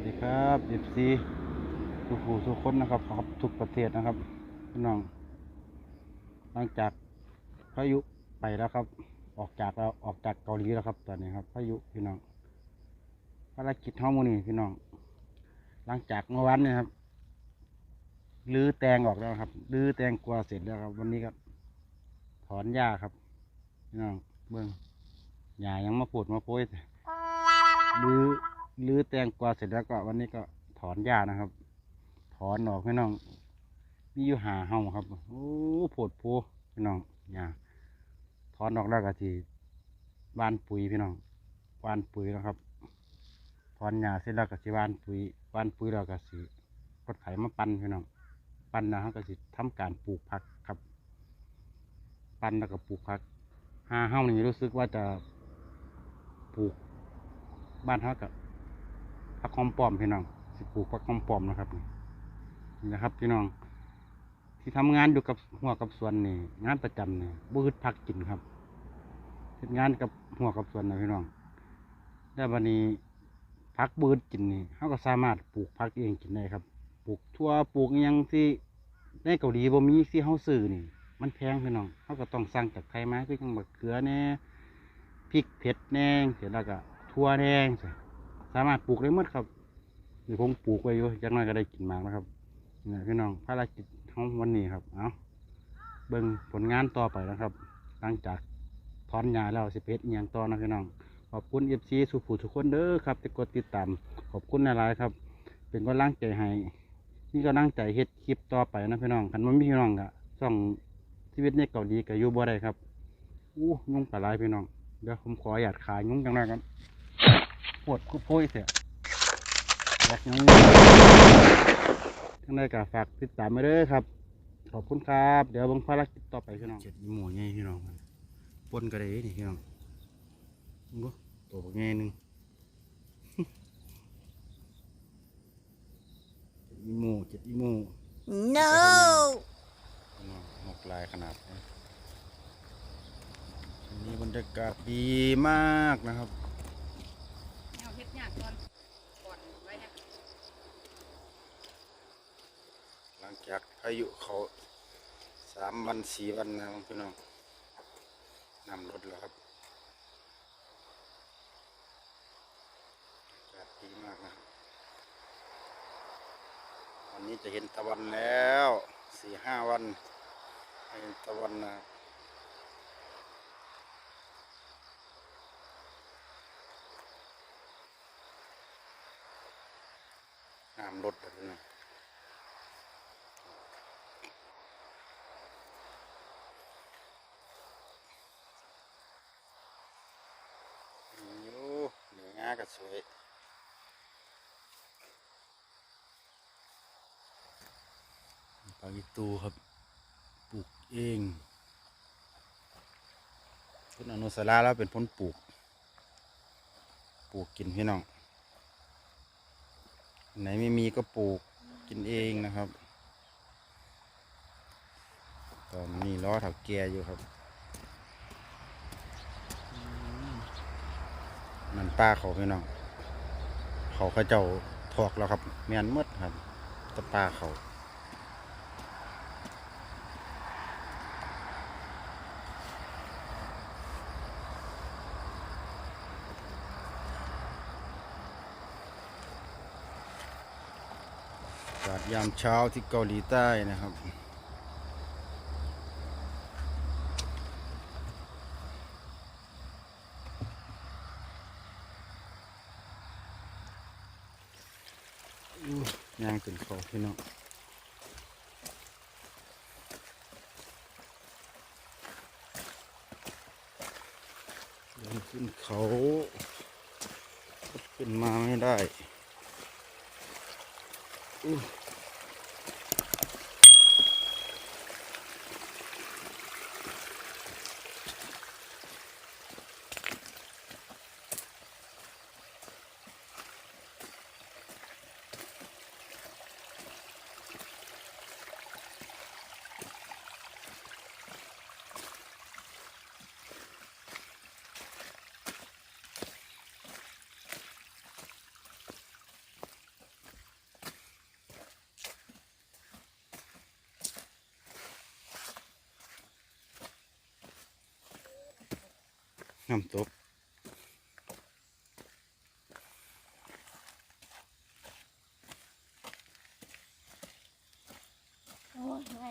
วัสดีครับเอฟซีทุกผู้ทุกคนนะครับครับทุกประเทศนะครับพี่น้อง หลังจากพายุไปแล้วครับ ออกจากแล้วออกจากเกาหลีแล้วครับ ตอนนี้ครับพายุพี่น้องภารกิจเฮามื้อนี้พี่น้อง หลังจากเมื่อวานนี่ยครับรื้อแตงออกแล้วครับรื้อแตงกลัวเสร็จแล้วครับ วันนี้ก็ถอนหญ้าครับพี่น้องเบิ่งหญ้ายังมาปวดมาโป้ยรื้อ รื้อแตงกวาเสร็จแล้วก็วันนี้ก็ถอนหญ้านะครับ ถอนออกพี่น้อง มีอยู่หาเฮาครับ โอ้โผดโพพี่น้องหญ้าถอนออกแล้วก็ทีบ้านปุ๋ยพี่น้องบ้านปุ๋ยนะครับ ถอนหญ้าเสร็จแล้วก็สิบ้านปุ๋ยบ้านปุ๋ยแล้วก็สิรถไถมาปั่นพี่น้อง ปั่นแล้วเขาก็สิทำการปลูกผักครับ ปั่นแล้วก็ปลูกผักหาเฮานี่รู้สึกว่าจะปลูกบ้านเขากับ ผักหอมปอมพี่น้องสิปลูกผักหอมปอมนะครับนี่นี่นะครับพี่น้อง ที่ทำงานอยู่กับหัวกับสวนนี่งานประจำนี่บืดพักกินครับเฮ็ดงานกับหัวกับสวนนะพี่น้องแล้วันนี้พักบืดกินนี่เขาก็สามารถปลูกพักเองกินได้ครับ ปลูกทั่วปลูกยังที่ในเกาหลีบ่มีที่เขาซื้อนี่ มันแพงพี่น้องเขาก็ต้องสั่งจากไทยมาคือจังบักเขือแน่พริกเผ็ดแน่เสร็จแล้วก็ทั่วแน่ สามารถปลูกได้หมดครับนี่ผมปลูกไว้อยู่จังน้อยก็ได้กินหมากนะครับนี่พี่น้องภารกิจของวันนี้ครับ เอาเบิ่งผลงานต่อไปนะครับ หลังจากถอนหญ้าแล้วสิเพชรเอียงต่อนะพี่น้อง ขอบคุณเอฟซีสุภูทุกคนเด้อครับที่กดติดตาม ขอบคุณหลายๆครับ เป็นกำลังใจให้นี่ก็นั่งใจเฮ็ดคลิปต่อไปนะพี่น้องคันมันมีพี่น้องกะช่องชีวิตในเกาหลีก็อยู่บ่ได้ครับอู้ยุ่งปลาไหลายพี่น้องเดี๋ยวผมขอหยาดขายยุ่งจังไรกัน ปวดคุโพ้ยเสียอยากยุ่งจังไรก็ฝากติดตามมาเด้อครับ ขอบคุณครับ เดี๋ยวเบังภารกิจต่อไปพี่น้องเจ็ดอีหมูใหญ่พี่น้องปนกระเดนี่พี่น้องมึงดูตัวบักใหญ่หนึงเจ็ดอีหมูเจ็ดอีหมู No! หกลายขนาดนี้อันนี้บรรยากาศดีมากนะครับ เอาเฮ็ดยากก่อนก่อนไว้นะ ห ลังจากพายุเขาสามวันสี่วันนะพี่น้องนำรถแล้วครับอากาศดีมากนะวันนี้จะเห็นตะวันแล้วสี่ห้าวันเห็นตะวันนะครับน้ำรถแบบนี้ อยู่เหนืองาก็ สวยปาอีตูครับ ปลูกเองคุณอนุสาราแล้วเป็นพ้นปลูก ปลูกกินพี่น้อง ไหนไม่มีก็ปลูกกินเองนะครับ ตอนนี้ล้อถักแกอยู่ครับ มันป้าเขาพี่น้องเขาเขาเจ้าถอกแล้วครับแมนมดครับแตะป้าเขาอากาศยามเช้าที่เกาหลีใต้นะครับ ย่างขึ้นเขาพี่น้องเดินขึ้นเขาขึ้นมาไม่ได้อู้ น้ำตกโอ้ยไง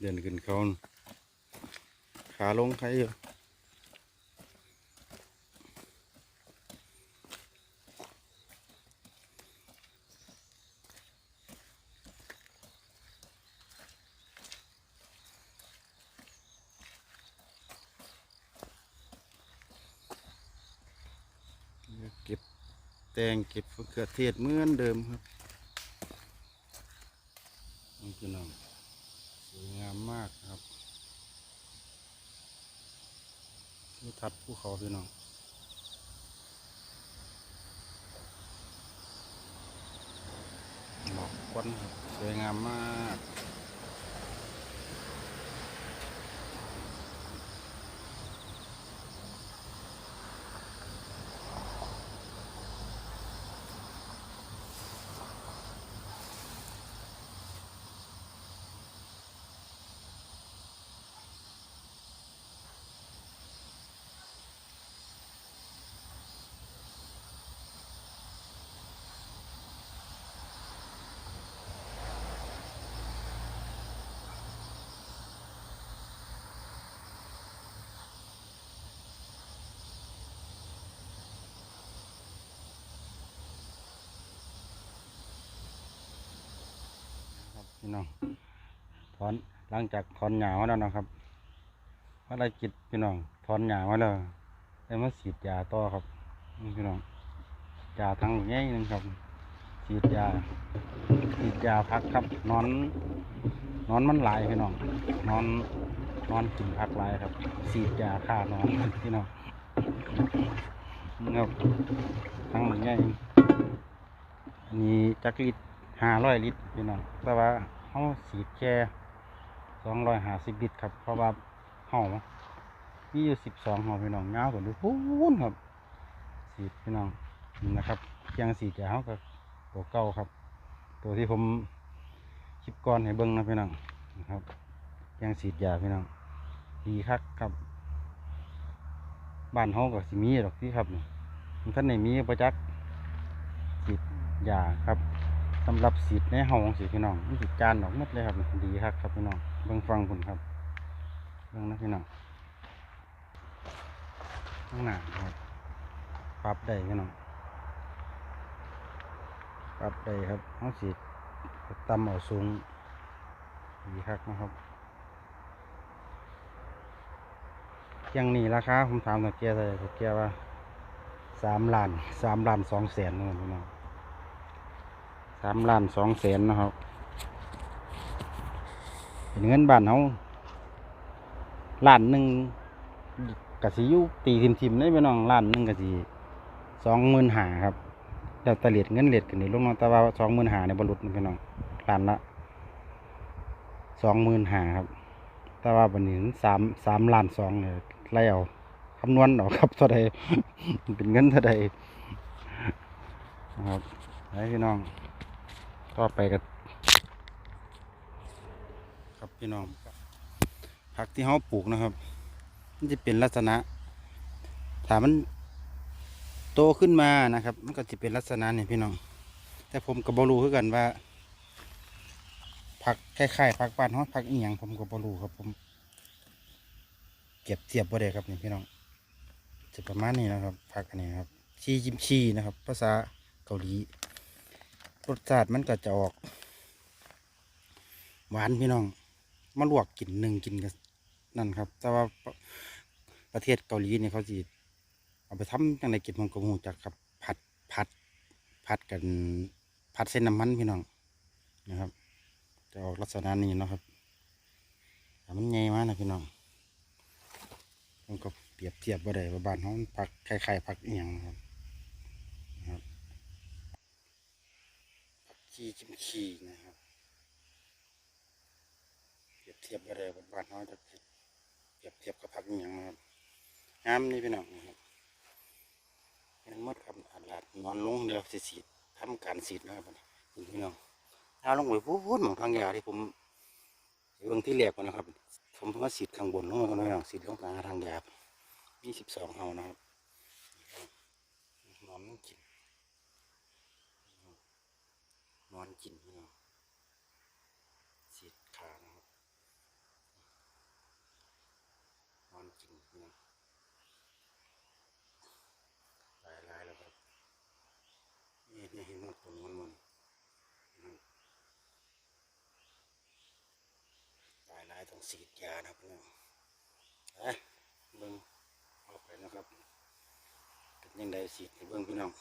เดินขึ้นเขาน่ะขาลงใครอยู่เก็บ แตงเก็บมะเขือเทศเหมือนเดิมครับนี่คือน้องสวยงามมากครับนี่ทัดภูเขาพี่น้องหมอกควันครับสวยงามมาก พี่น้องถอนหลังจากถอนหญ้ามาแล้วนะครับภารกิจพี่น้องถอนหญ้ามาแล้วแล้มาฉีดยาต่อครับพี่น้องยาทั้งแง่นึงครับฉีดยาฉีดยาพักครับนอน นอนมันหลายพี่น้องนอนนอนกินพักหลายครับฉีดยาฆ่านอนพี่น้องครับทั้งหมดง่อันนี้จักริตห้าร้อยลิตรพี่น้องแต่ว่า เขาฉีดแค่สองร้อยห้าสิบลิตครับ เพราะว่าเขามีอยู่สิบสองหอพี่น้องเงาวกว่าดูพูนครับฉีดพี่น้องนะครับเพียงฉีดยาเขากับตัวเก่าครับ ตัวที่ผมคลิปก่อนให้เบิ้งนะพี่น้องนะครับเพียงฉีดยาพี่น้องดีคักครับบ้านเขาก็สิมีดอกที่ครับมันท่านในมีประจักษ์ฉีดยาครับ สำหรับฉีในห้องสิพี่น้องมันสิจานออกหมดเลยครับ ดีครับครับพี่น้องเบิ่งฟังคุณครับเบิ่งนะพี่น้องข้างหน้าครับปรับได้พี่น้องปรับได้ครับเขาฉีต่ำเอาสูงดีครับนะครับเที่ยงนี้ราคาผมถามตะเกียร์เลยตะเกียร์ว่าสามล้านสามล้านสองแสนนะครับพี่น้องามล้านสองแสนนะครับ เป็นเงินบ้านเขาล้านหนึ่งกะสิยุตีทิมทิมๆได้พี่น้องล้านหนึ่งกะสิสองหมื่นหาครับแล้วตะเลียดเงินเลียดกันนี่ลงมาแต่ว่าสองหมื่นหาในบรรลุพี่น้องล้านละสองหมื่นหาครับแต่ว่าวันนี้สามสามล้านสองเนี่ยไล่เอาคำนวณเอาครับเท่าใดเป็นเงินเท่าใดนะครับให้พี่น้อง ต่อไปกันครับพี่น้องผักที่เขาปลูกนะครับ มันจะเป็นลักษณะถามมันโตขึ้นมานะครับ มันก็จะเป็นลักษณะนี่พี่น้อง แต่ผมก็บรู้คือกันว่าผักคล้ายๆผักบ้านเขาผักอีหยังผมก็บ่รู้ครับ ผม เก็บเทียบบ่ได้ครับนี่พี่น้องจะประมาณนี้นะครับผักอันนี้ครับชีจิมชีนะครับ ภาษาเกาหลี รสชาติมันก็จะออก หวานพี่น้องมาลวกกินหนึ่งกินกันนั่นครับ แต่ว่าประเทศเกาหลีเนี่ยเขาจีเอาไปทำจังไดกินผมก็บ่รู้จักครับผัดผัดผัดกันผัดเส้นน้ำมันพี่น้องนะครับ จะออกลักษณะนี้นะครับแต่มันใหญ่มากนะพี่น้องมันก็เปรียบเทียบว่าได้ว่าบ้านเขาผักคล้ายๆผักเอียงนะครับนะครับ ผักชีจิมชีนะครับเปรียบเทียบว่าได้ว่าบ้านเขาจะเปรียบเทียบกับผักเอียงนะครับงามนี่พี่น้องนะครับเป็นมดครับอาลาดนอนลงเดี๋ยวสิสีดทำการสีดนะครับนี่พี่น้องถ้าลงไปพูดหมองทางยาที่ผมเบื้องที่แรกก่อนนะครับผมเพิ่งว่าสีดข้างบนลงมาก็ไม่ลองสีดลงกลางทางยาบมีสิบสองเอานะครับนอนมันกิน นอนกินพี่น้องสีดขานะครับนอนกินพี่น้องหลายหลายๆแล้วครับนี่นี่เห็นหมดตรงนั้นมันนะครับหลายหลายๆต้องสีดยานะครับพี่น้องเอ้ยเบิ่งออกไปนะครับเป็นยังไงสีดเบิ่งพี่น้อง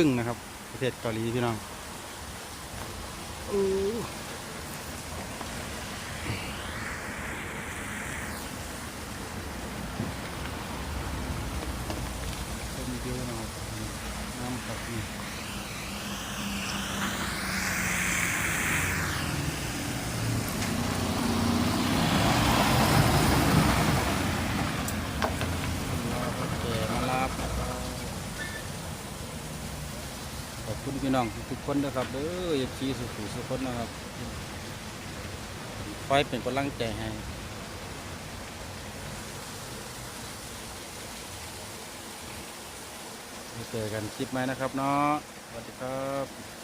ครึ่งนะครับ ประเทศเกาหลีพี่น้องอู้ต้นวิวนะครับน้ำกับนี่รอรถแก่มารับขอบคุณ พี่น้องทุกคนนะครับเด้ออย่าชี้สุขุสุขคนนะครับคอยเป็นกำลังใจให้เจอกันคลิปไหมนะครับเนาะสวัสดีครับ